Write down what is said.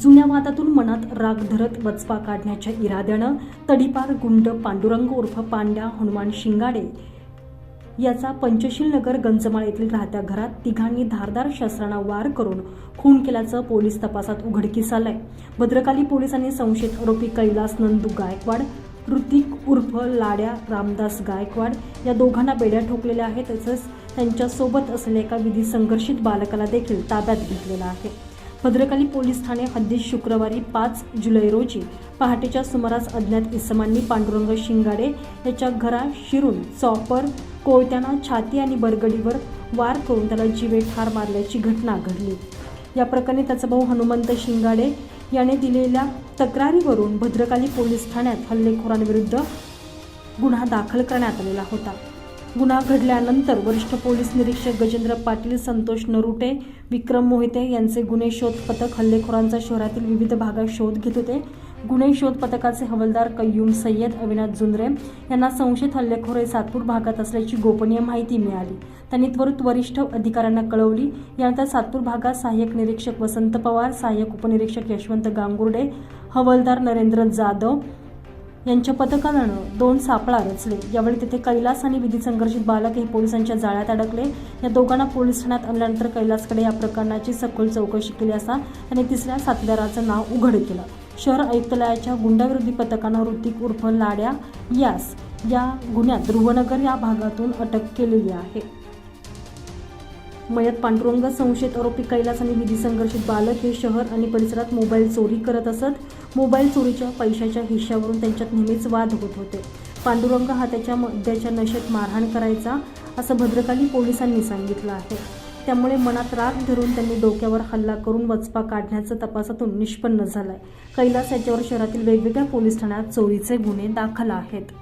जुन्या वादातून मनात राग धरत वचपा काढण्याच्या इराद्यानं तडीपार गुंड पांडुरंग उर्फ पांड्या हनुमान शिंगाडे याचा पंचशील नगर गंजमाळ येथील राहत्या घरात तिघांनी धारदार शस्त्रांना वार करून खून केल्याचं पोलीस तपासात उघडकीस आलंय. भद्रकाली पोलिसांनी संशयित आरोपी कैलास नंदू गायकवाड ऋतिक उर्फ लाड्या रामदास गायकवाड या दोघांना बेड्या ठोकलेल्या आहेत. तसंच त्यांच्यासोबत असलेल्या एका विधी संघर्षित बालकाला देखील ताब्यात घेतलेला आहे. भद्रकाली पोलीस ठाणे हद्दीत शुक्रवारी पाच जुलै रोजी पहाटेच्या सुमारास अज्ञात इसमांनी पांडुरंग शिंगाडे याच्या घरा शिरून चॉपर कोयत्यानं छाती आणि बरगडीवर वार करून त्याला जीवे ठार मारल्याची घटना घडली. या प्रकरणी त्याचा भाऊ हनुमंत शिंगाडे याने दिलेल्या तक्रारीवरून भद्रकाली पोलीस ठाण्यात हल्लेखोरांविरुद्ध गुन्हा दाखल करण्यात आलेला होता. गुन्हा घडल्यानंतर वरिष्ठ पोलीस निरीक्षक गजेंद्र पाटील संतोष नरुटे विक्रम मोहिते यांचे गुन्हे शोध पथक हल्लेखोरांचा शहरातील विविध भागात शोध घेत होते. गुन्हे शोध पथकाचे हवालदार कय्यूम सय्यद अविनाश जुंद्रे यांना संशयित हल्लेखोर हे सातपूर भागात असल्याची गोपनीय माहिती मिळाली. त्यांनी त्वरित वरिष्ठ अधिकाऱ्यांना कळवली. यानंतर सातपूर भागात सहाय्यक निरीक्षक वसंत पवार सहाय्यक उपनिरीक्षक यशवंत गांगुर्डे हवालदार नरेंद्र जाधव यांच्या पथकानं दोन सापळा रचले. यावेळी तेथे कैलास आणि विधी संघर्षित बालक हे पोलिसांच्या जाळ्यात अडकले. या दोघांना पोलीस ठाण्यात आणल्यानंतर कैलासकडे या प्रकरणाची सखोल चौकशी केली असता आणि तिसऱ्या साथीदाराचं नाव उघड केलं. शहर आयुक्तालयाच्या गुंडाविरोधी पथकानं ऋतिक उर्फ लाड्या यास या गुन्ह्यात ध्रुवनगर या भागातून अटक केलेली आहे. मयत पांडुरंग संशयित आरोपी कैलास आणि विधी संघर्षित बालक हे शहर आणि परिसरात मोबाईल चोरी करत असत. मोबाईल चोरीच्या पैशाच्या हिश्श्यावरून त्यांच्यात नेहमीच वाद होत होते. पांडुरंग हा त्याच्या मद्याच्या नशेत मारहाण करायचा असं भद्रकाली पोलिसांनी सांगितलं आहे. त्यामुळे मनात राग धरून त्यांनी डोक्यावर हल्ला करून वचपा काढण्याचं तपासातून निष्पन्न झालंय. कैलास याच्यावर शहरातील वेगवेगळ्या पोलीस ठाण्यात चोरीचे गुन्हे दाखल आहेत.